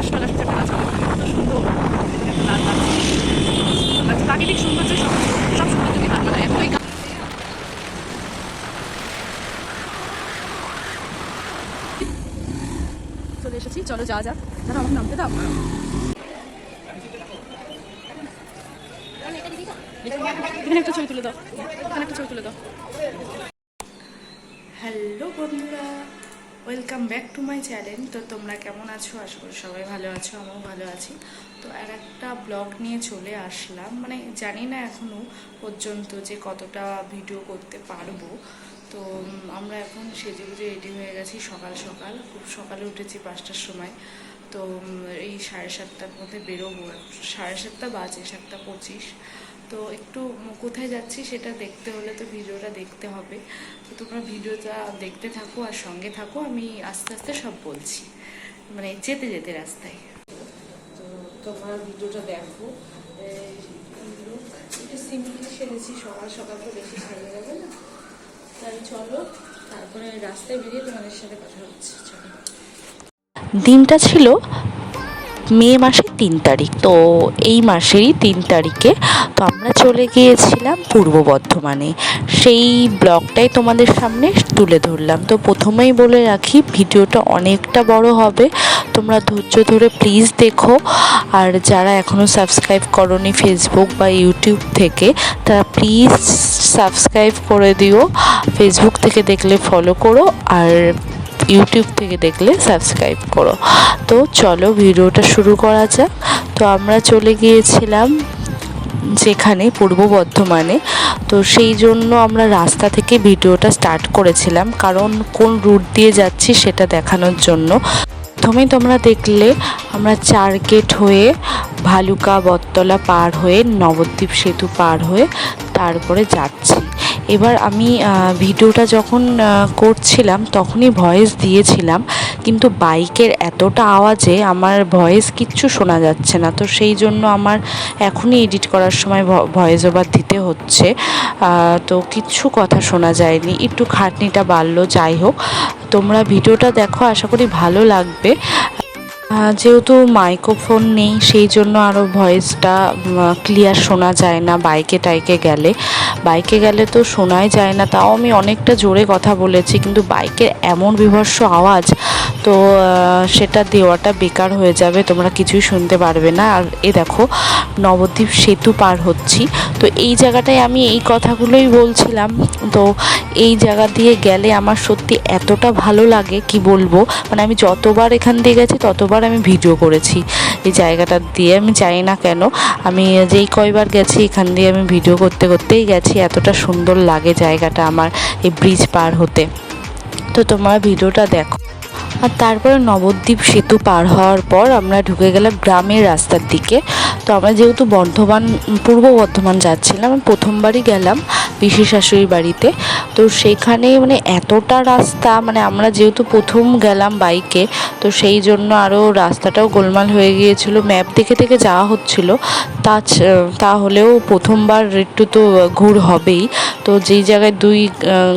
পলাশ টলাশ উঠে গাছ কত সুন্দর। একটা লাল গাছ। লাগছে। প্রাকৃতিক সৌন্দর্য সব সব সৌন্দর্যকে ভালো লাগে এখন ওই চলে এসেছি, চলো যাওয়া যাক। দাদা, আমাকে নামতে দাও। এখানে একটা ছবি তুলে দাও। এখানে একটা ছবি তুলে দাও। হ্যালো বন্ধুরা welcome back to my channel তো তোমরা কেমন আছো? আশা করি সবাই ভালো আছো, আমিও ভালো আছি। তো আর একটা ব্লগ নিয়ে চলে আসলাম। মানে জানি না এখনও পর্যন্ত যে কতটা ভিডিও করতে পারব। তো আমরা এখন সেজে গুজে রেডি হয়ে গেছি সকাল সকাল। খুব সকালে উঠেছি পাঁচটার সময়। তো এই সাড়ে সাতটার মধ্যে বেরোবো। সাড়ে সাতটা বাজে, সাতটা পঁচিশ। তো একটু কোথায় যাচ্ছি সেটা দেখতে হলে তো ভিডিওটা দেখতে হবে। তো তোমরা ভিডিওটা দেখতে থাকো আর সঙ্গে থাকো আমি আস্তে আস্তে সব বলছি। মানে যেতে যেতে রাস্তায়। তো তোমরা ভিডিওটা দেখো। একটু সিম্পলি সেরেছি সকাল সকাল তো বেশি ভালো যাবে না। তাই চলো তারপরে রাস্তায় বেরিয়ে তোমাদের সাথে কথা হচ্ছে চলো। দিনটা ছিল মে মাসের তিন তারিখ। তো এই মাসেরই তিন তারিখে তো আমরা চলে গিয়েছিলাম পূর্ব বর্ধমানে। সেই ব্লগটাই তোমাদের সামনে তুলে ধরলাম। তো প্রথমেই বলে রাখি, ভিডিওটা অনেকটা বড় হবে। তোমরা ধৈর্য ধরে প্লিজ দেখো। আর যারা এখনও সাবস্ক্রাইব করনি ফেসবুক বা ইউটিউব থেকে, তারা প্লিজ সাবস্ক্রাইব করে দিও। ফেসবুক থেকে দেখলে ফলো করো। আর ইউটিউব থেকে দেখলে সাবস্ক্রাইব করো। তো চলো ভিডিওটা শুরু করা যাক। তো আমরা চলে গিয়েছিলাম যেখানে পূর্ব বর্ধমানে। তো সেই জন্য আমরা রাস্তা থেকে ভিডিওটা স্টার্ট করেছিলাম। কারণ কোন রুট দিয়ে যাচ্ছি সেটা দেখানোর জন্য। প্রথমেই তোমরা দেখলে আমরা চার গেট হয়ে ভালুকা, বটতলা পার হয়ে নবদ্বীপ সেতু পার হয়ে তারপরে যাচ্ছি। এবার আমি ভিডিওটা যখন করছিলাম তখনই ভয়েস দিয়েছিলাম, কিন্তু বাইকের এতটা আওয়াজে আমার ভয়েস কিচ্ছু শোনা যাচ্ছে না। তো সেই জন্য আমার এখনই এডিট করার সময় ভয়েস ওভার দিতে হচ্ছে। তো কিচ্ছু কথা শোনা যায়নি। একটু খাটনিটা বাড়লো, যাই হোক। তোমরা ভিডিওটা দেখো, আশা করি ভালো লাগবে। যেহেতু মাইক্রোফোন নেই, সেই জন্য আরও ভয়েসটা ক্লিয়ার শোনা যায় না বাইকে টাইকে গেলে। বাইকে গেলে তো শোনাই যায় না, তাও আমি অনেকটা জোরে কথা বলেছি, কিন্তু বাইকের এমন বিভৎস আওয়াজ, তো সেটা দেওয়াটা বেকার হয়ে যাবে, তোমরা কিছুই শুনতে পারবে না। আর এ দেখো, নবদ্বীপ সেতু পার হচ্ছি, তো এই জায়গাটায় আমি এই কথাগুলোই বলছিলাম, তো এই জায়গা দিয়ে গেলে আমার সত্যি এতটা ভালো লাগে, কি বলব? মানে আমি যতবার এখান দিয়ে গেছি, ততবার আমি ভিডিও করেছি, এই জায়গাটা দিয়ে, আমি জানি না কেন, আমি যেই কয়বার গেছি, এখান দিয়ে আমি ভিডিও করতে করতেই গেছি। এতটা সুন্দর লাগে জায়গাটা আমার এই ব্রিজ পার হতে। তো তোমার ভিডিওটা দেখো। আর তারপরে নবদ্বীপ সেতু পার হওয়ার পর আমরা ঢুকে গেলাম গ্রামের রাস্তার দিকে। তো আমরা যেহেতু বর্ধমান, পূর্ব বর্ধমান যাচ্ছিলাম, প্রথমবারই গেলাম পিসি শাশুড়ির বাড়িতে। তো সেখানে মানে এতটা রাস্তা মানে আমরা যেহেতু প্রথম গেলাম বাইকে, তো সেই জন্য আরও রাস্তাটাও গোলমাল হয়ে গিয়েছিল ম্যাপ দেখে দেখে যাওয়া হচ্ছিল। তা তাহলেও প্রথমবার একটু তো ঘুর হবেই। তো যেই জায়গায় দুই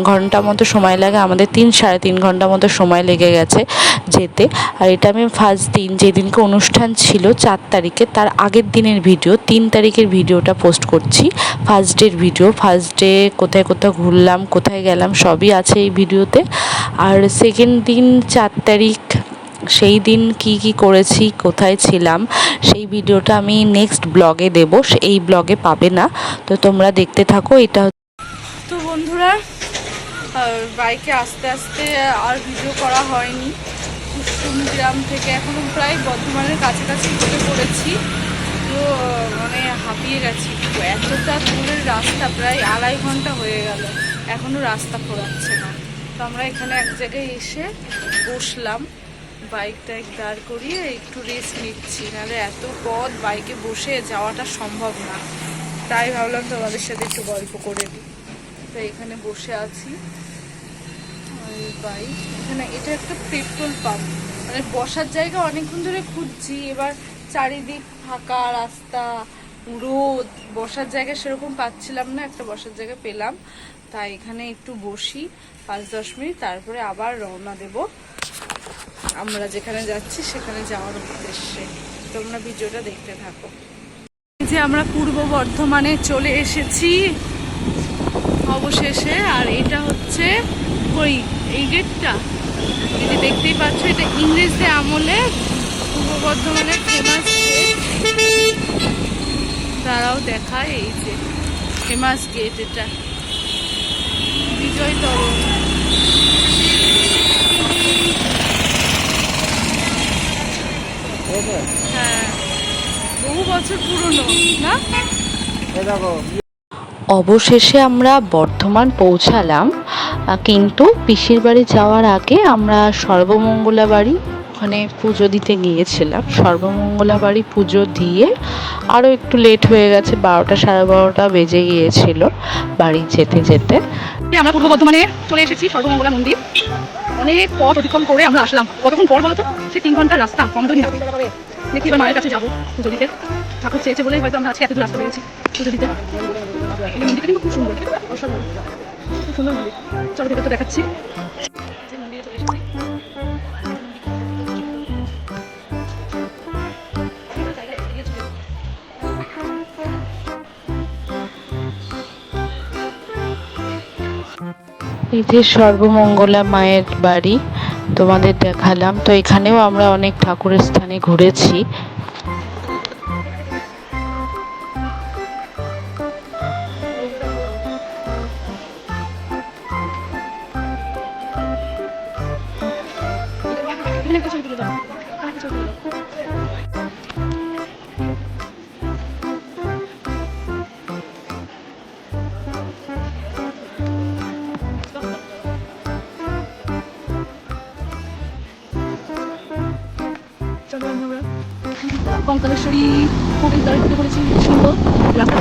ঘণ্টা মতো সময় লাগে, আমাদের তিন, সাড়ে তিন ঘণ্টা মতো সময় লেগে গেছে যেতে। আর এটা আমি ফার্স্ট দিন, যেদিনকে অনুষ্ঠান ছিল চার তারিখে, তার আগের দিনের ভিডিও, তিন তারিখের ভিডিওটা পোস্ট করছি। ফার্স্ট ডের ভিডিও ফার্স্ট ডে কোথায় কোথায় ঘুরলাম, কোথায় গেলাম, সবই আছে এই ভিডিওতে। আর সেকেন্ড দিন চার তারিখ, সেই দিন কি কি করেছি, কোথায় ছিলাম, সেই ভিডিওটা আমি নেক্সট ব্লগে দেবো। এই ব্লগে পাবে না, তো তোমরা দেখতে থাকো, এটা তো বন্ধুরা বাইকে আস্তে আস্তে আর ভিডিও করা হয়নি। গ্রাম থেকে এখনও প্রায় বর্ধমানের কাছাকাছি ঢুকে পড়েছি। তো মানে হাঁপিয়ে গেছি। এতটা দূরের রাস্তা, প্রায় আড়াই ঘণ্টা হয়ে গেল। এখনও রাস্তা খোলাচ্ছে না। তো আমরা এখানে এক জায়গায় এসে বসলাম। বাইক টাইক দাঁড় করিয়ে একটু রেস্ট নিচ্ছি। নাহলে এত পথ বাইকে বসে যাওয়াটা সম্ভব না। তাই ভাবলাম তোমাদের সাথে একটু গল্প করে দিই। তো এখানে বসে আছি। বাইক। এখানে এটা একটা পেট্রোল পাম্প। মানে বসার জায়গা অনেকক্ষণ ধরে খুঁজছি। এবার চারিদিক ফাঁকা, রাস্তা, রোদ। বসার জায়গা সেরকম পাচ্ছিলাম না। একটা বসার জায়গা পেলাম। তাই এখানে একটু বসি, পাঁচ দশ মিনিট, তারপরে আবার রওনা দেব। আমরা যেখানে যাচ্ছি সেখানে যাওয়ার উদ্দেশ্যে। তোমরা ভিডিওটা দেখতে থাকো। যে আমরা পূর্ব বর্ধমানে চলে এসেছি অবশেষে, আর এটা হচ্ছে ওই এই গেটটা? যে দেখতেই পাচ্ছ, এটা ইংরেজদের আমলে পূর্ব বর্ধমানের ফেমাস তারাও দেখায়, এই যে ফেমাস গেট এটা। বিজয় তরণ হ্যাঁ বহু বছর পুরনো না? অবশেষে আমরা বর্ধমান পৌঁছালাম কিন্তু পিসির বাড়ি যাওয়ার আগে আমরা সর্বমঙ্গলা বাড়ি ওখানে পুজো দিতে গিয়েছিলাম। সর্বমঙ্গলা বাড়ি পুজো দিয়ে আরও একটু লেট হয়ে গেছে, বারোটা সাড়ে বারোটা বেজে গিয়েছিল বাড়ি যেতে যেতে। আমরা পূর্ব বর্ধমানে চলে এসেছি, সর্বমঙ্গলা মন্দির। অনেক পথ অতিক্রম করে আমরা আসলাম। কতক্ষণ পর বলতো? সে তিন ঘণ্টার রাস্তা, কম তো না। দেখি এবার মায়ের কাছে যাব পুজো দিতে। ঠাকুর চেয়েছে বলেই হয়তো আমরা আজকে এত রাস্তা পেয়েছি পুজো দিতে। মন্দিরটা কিন্তু খুব সুন্দর। অসাধারণ। খুব সুন্দর মন্দির। চলো তো দেখাচ্ছি। এই যে সর্বমঙ্গলা মায়ের বাড়ি তোমাদের দেখালাম। তো এখানেও আমরা অনেক ঠাকুরের স্থানে ঘুরেছি। দ্বারা ঢুকে পড়েছি সুন্দর, রাস্তা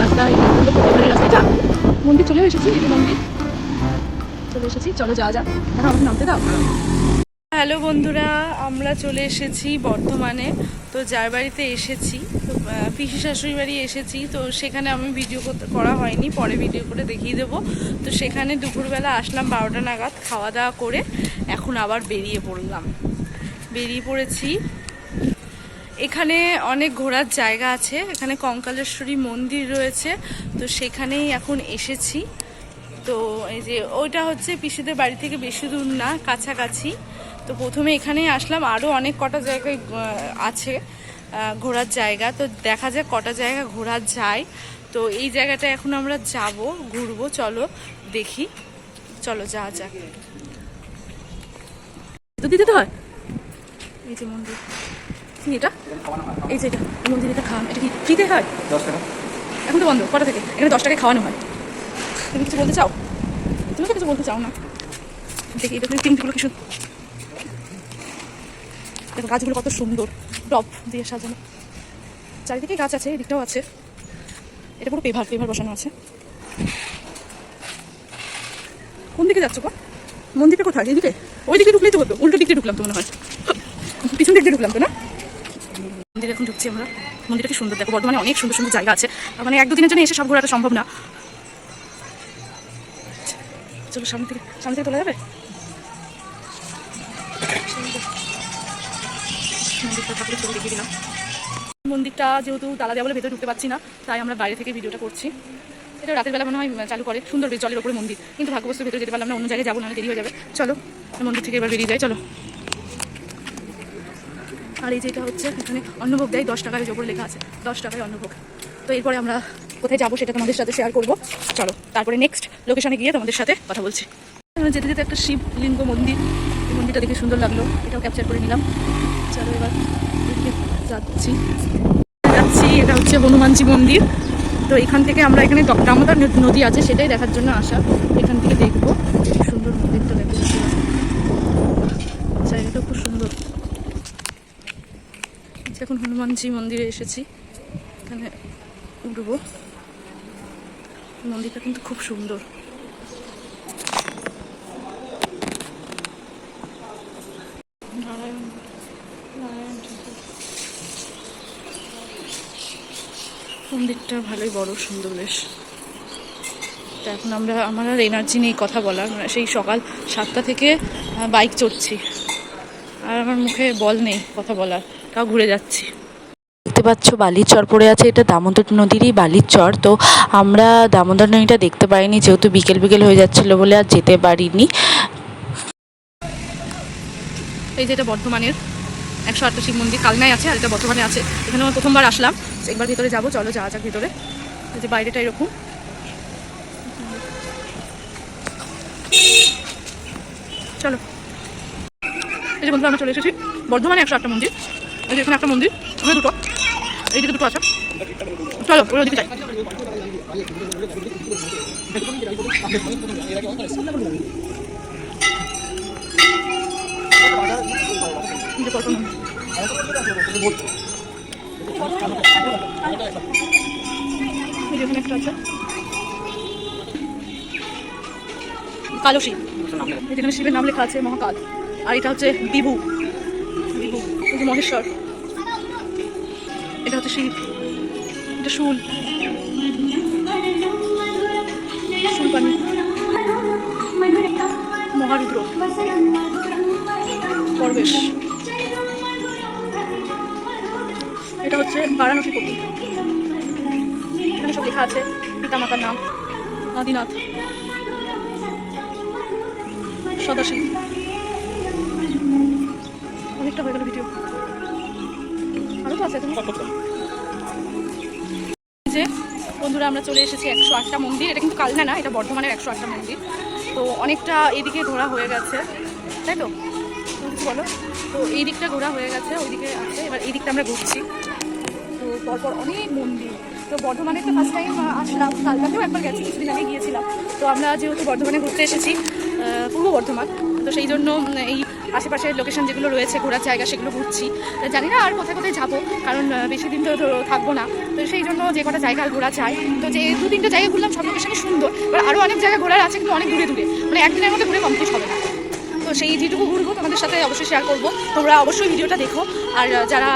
রাস্তায় মন্দির চলে এসেছি মন্দির। চলে এসেছি, চলো আমাকে নামতে দাও। হ্যালো বন্ধুরা, আমরা চলে এসেছি বর্ধমানে। তো যার বাড়িতে এসেছি পিসি শাশুড়ি বাড়ি এসেছি, তো সেখানে আমি ভিডিও করা হয়নি, পরে ভিডিও করে দেখিয়ে দেবো। তো সেখানে দুপুরবেলা আসলাম বারোটা নাগাদ, খাওয়া দাওয়া করে এখন আবার বেরিয়ে পড়লাম। বেরিয়ে পড়েছি এখানে অনেক ঘোরার জায়গা আছে। এখানে কঙ্কালেশ্বরী মন্দির রয়েছে। তো সেখানেই এখন এসেছি। তো এই যে ওইটা হচ্ছে পিসিদের বাড়ি থেকে বেশি দূর না কাছাকাছি। তো প্রথমে এখানেই আসলাম। আরও অনেক কটা জায়গায় আছে ঘোরার জায়গা। তো দেখা যাক কটা জায়গা ঘোরা যায়। তো এই জায়গাটা এখন আমরা যাব ঘুরবো। চলো দেখি। চলো যাওয়া যাক। দিতে হয়। এই যে মন্দির। কি এটা। এই যে এটা মন্দির এটা খাওয়ানো এটা কি ফ্রিতে হয়? এখন তো বন্ধ কটা থেকে? এখানে দশ টাকায় খাওয়ানো হয়। তুমি কিছু বলতে চাও? তুমি তো কিছু বলতে চাও না। দেখি এটা পিঙ্কগুলো কি সুন্দর দেখো গাছগুলো কত সুন্দর। টপ দিয়ে সাজানো। চারিদিকে গাছ আছে এদিকটাও আছে। এটা পুরো পেভার পেভার বসানো আছে। কোন দিকে যাচ্ছ গো? মন্দিরটা কোথায়? এদিকে? ওই দিকে ঢুকলেই তো হতো উল্টো দিকে ঢুকলাম তো মনে হয়। পিছন দিক দিয়ে ঢুকলাম তো না? মন্দিরে এখন ঢুকছি আমরা। মন্দিরটা কি সুন্দর দেখো, বর্ধমানে অনেক সুন্দর সুন্দর জায়গা আছে। মানে এক দুদিনের জন্য এসে সব ঘোরাটা সম্ভব না। চলো সামনে থেকে সামনে থেকে তোলা যাবে? মন্দিরটা মন্দিরটা যেহেতু তালা দেওয়া বলে ভেতরে ঢুকতে পারছি না, তাই আমরা বাইরে থেকে ভিডিওটা করছি। এটা রাতের বেলা মনে হয় চালু করে। সুন্দর বেশ জলের ওপরে মন্দির। কিন্তু ভাগ্যবস্তু ভেতরে যেতে পারলাম না, অন্য জায়গায় যাব না দেরি হয়ে যাবে। চলো, মন্দির থেকে এবার বেরিয়ে যাই, চলো। আর এই যেটা হচ্ছে, এখানে অন্নভোগ দেয়, দশ টাকার ওপরে লেখা আছে, দশ টাকায় অন্নভোগ। তো এরপরে আমরা কোথায় যাব সেটা তোমাদের সাথে শেয়ার করব। চলো, তারপরে নেক্সট লোকেশনে গিয়ে তোমাদের সাথে কথা বলছি। যেতে যেতে একটা শিবলিঙ্গ মন্দির, এই মন্দিরটা দেখে সুন্দর লাগল, এটাও ক্যাপচার করে নিলাম। চলো এবার যাচ্ছি। যাচ্ছি, এটা হচ্ছে হনুমানজি মন্দির। তো এখান থেকে আমরা এখানে দামোদর নদী আছে, সেটাই দেখার জন্য আসা। এখান থেকে দেখব কি সুন্দর মন্দিরটা দেখো জায়গাটা খুব সুন্দর এখন হনুমানজি মন্দিরে এসেছি। এখানে উঠবো মন্দিরটা কিন্তু খুব সুন্দর। মন্দিরটা ভালোই বড়, সুন্দর বেশ। তো এখন আমরা, আমার আর এনার্জি নেই কথা বলার। মানে সেই সকাল সাতটা থেকে বাইক চড়ছি। আর আমার মুখে বল নেই কথা বলার। তাও ঘুরে যাচ্ছি। দেখতে পাচ্ছ বালির চর পড়ে আছে এটা দামোদর নদীরই বালির চর তো আমরা দামোদর নদীটা দেখতে পাইনি যেহেতু বিকেল বিকেল হয়ে যাচ্ছিল বলে আর যেতে পারিনি। এই যে এটা বর্ধমানের একশো আটটা শিব মন্দির কালনায় আছে আর এটা বর্ধমানে আছে। এখানে আমার প্রথমবার আসলাম। একবার ভিতরে যাব চলো যাওয়া যাক ভিতরে। এই যে বাইরেটা এরকম। চলো। এই যে বন্ধু আমরা চলে এসেছি। বর্ধমানে একশো আটটা মন্দির। এই এখানে একটা মন্দির, ওখানে দুটো। এইদিকে দুটো আছে। চলো, ওই ওদিকে যাই। এই। এই কালো শিব। এই যেখানে শিবের নাম লেখা আছে মহাকাল। আর এটা হচ্ছে বিভু। বিভু এই মহেশ্বর। এটা হচ্ছে শিব এটা শুল শুলপানি মহারুদ্র। পরবেশ। এটা হচ্ছে বারাণসী কপি এখানে সব লেখা আছে। পিতা মাতার নাম। আদিনাথ। সদাশিব। অনেকটা হয়ে গেল যে বন্ধুরা, আমরা চলে এসেছি একশো আটটা মন্দির। এটা কিন্তু কালনা না, এটা বর্ধমানের একশো আটটা মন্দির। তো অনেকটা এদিকে ঘোরা হয়ে গেছে। তাই তো? বলো? তো এই দিকটা ঘোরা হয়ে গেছে, ওইদিকে আছে। এবার এই দিকটা আমরা ঘুরছি। তো পরপর অনেক মন্দির। তো বর্ধমানে তো ফার্স্ট টাইম আসলাম। কালকাতেও একবার গেছি, কিছুদিন আগে গিয়েছিলাম। তো আমরা যেহেতু বর্ধমানে ঘুরতে এসেছি পূর্ব বর্ধমান। তো সেই জন্য এই আশেপাশের লোকেশন যেগুলো রয়েছে, ঘোরার জায়গা সেগুলো ঘুরছি। জানি না আর কোথায় কোথায় যাব, কারণ বেশি দিন তো থাকব না। তো সেই জন্য যে কটা জায়গা ঘোরা চাই তো যে দু তিনটে জায়গা ঘুরলাম, সব লোকেশনই সুন্দর। এবার আরও অনেক জায়গা ঘোরার আছে, কিন্তু অনেক দূরে দূরে। মানে একদিনের মধ্যে ঘুরে কমপ্লিট হবে না। তো সেই যেটুকু ঘুরবো, তোমাদের সাথে অবশ্যই শেয়ার করব। তোমরা অবশ্যই ভিডিওটা দেখো। আর যারা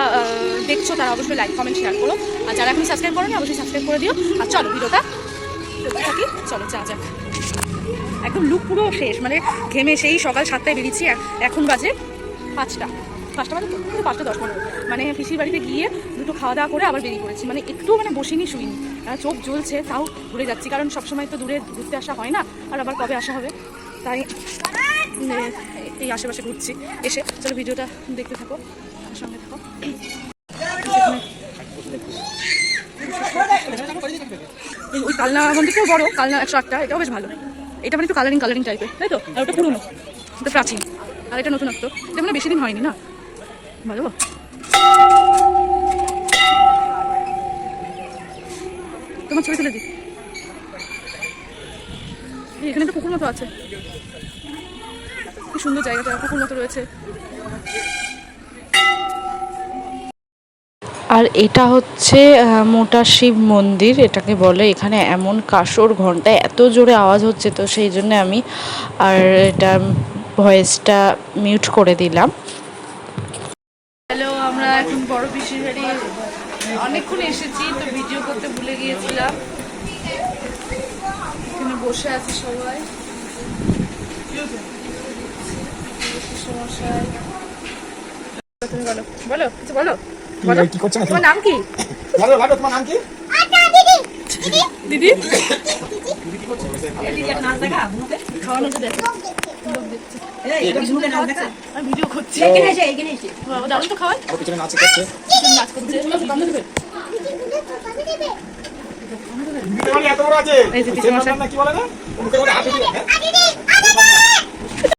দেখছ, তারা অবশ্যই লাইক কমেন্ট শেয়ার করো। আর যারা এখন সাবস্ক্রাইব করো অবশ্যই সাবস্ক্রাইব করে দিও। আর চলো, ভিডিওটা থাকি। চলো, যা যাক। একদম লুক পুরো শেষ মানে ঘেমে সেই সকাল সাতটায় বেরিয়েছি এখন বাজে পাঁচটা। পাঁচটা বাজে? কিন্তু পাঁচটা দশ পনেরো। মানে পিসির বাড়িতে গিয়ে দুটো খাওয়া দাওয়া করে আবার বেরিয়ে পড়েছি। মানে একটু মানে বসিনি, শুইনি। চোখ জ্বলছে, তাও ঘুরে যাচ্ছি। কারণ সবসময় তো দূরে ঘুরতে আসা হয় না, আর আবার কবে আসা হবে? তাই এই আশেপাশে ঘুরছি। এসে চলো ভিডিওটা দেখতে থাকো সঙ্গে থাকো। ওই কালনা মন্দিরটাও বড়, কালনা একশো আটটা, এটাও বেশ ভালো। এটা মানে একটু কালারিং কালারিং টাইপের তাই তো? আর ওটা পুরনো, ওটা প্রাচীন। আর এটা নতুনত্ব এটা মানে বেশি দিন হয়নি, না? ভালো। তোমার ছবি তুলে এই, এখানে তো পুকুর মতো আছে। কি সুন্দর জায়গাটা, পুকুর মতো রয়েছে। আর এটা হচ্ছে মোটা শিব মন্দির, এটাকে বলে। এখানে এমন কাসর ঘন্টায় এত জোরে আওয়াজ হচ্ছে তো সেই জন্য আমি আর এটা ভয়েসটা মিউট করে দিলাম। হ্যালো, আমরা এখন বড় অনেকক্ষণ এসেছি, তো ভিডিও করতে ভুলে গিয়েছিলাম। এখানে বসে আছে সবাই। সমস্যায় তুমি বলো বলো বলো। কি? করছ তোমার নাম কি? ভালো ভালো তোমার নাম কি? দিদি। এত বড় আছে। কি বলে না?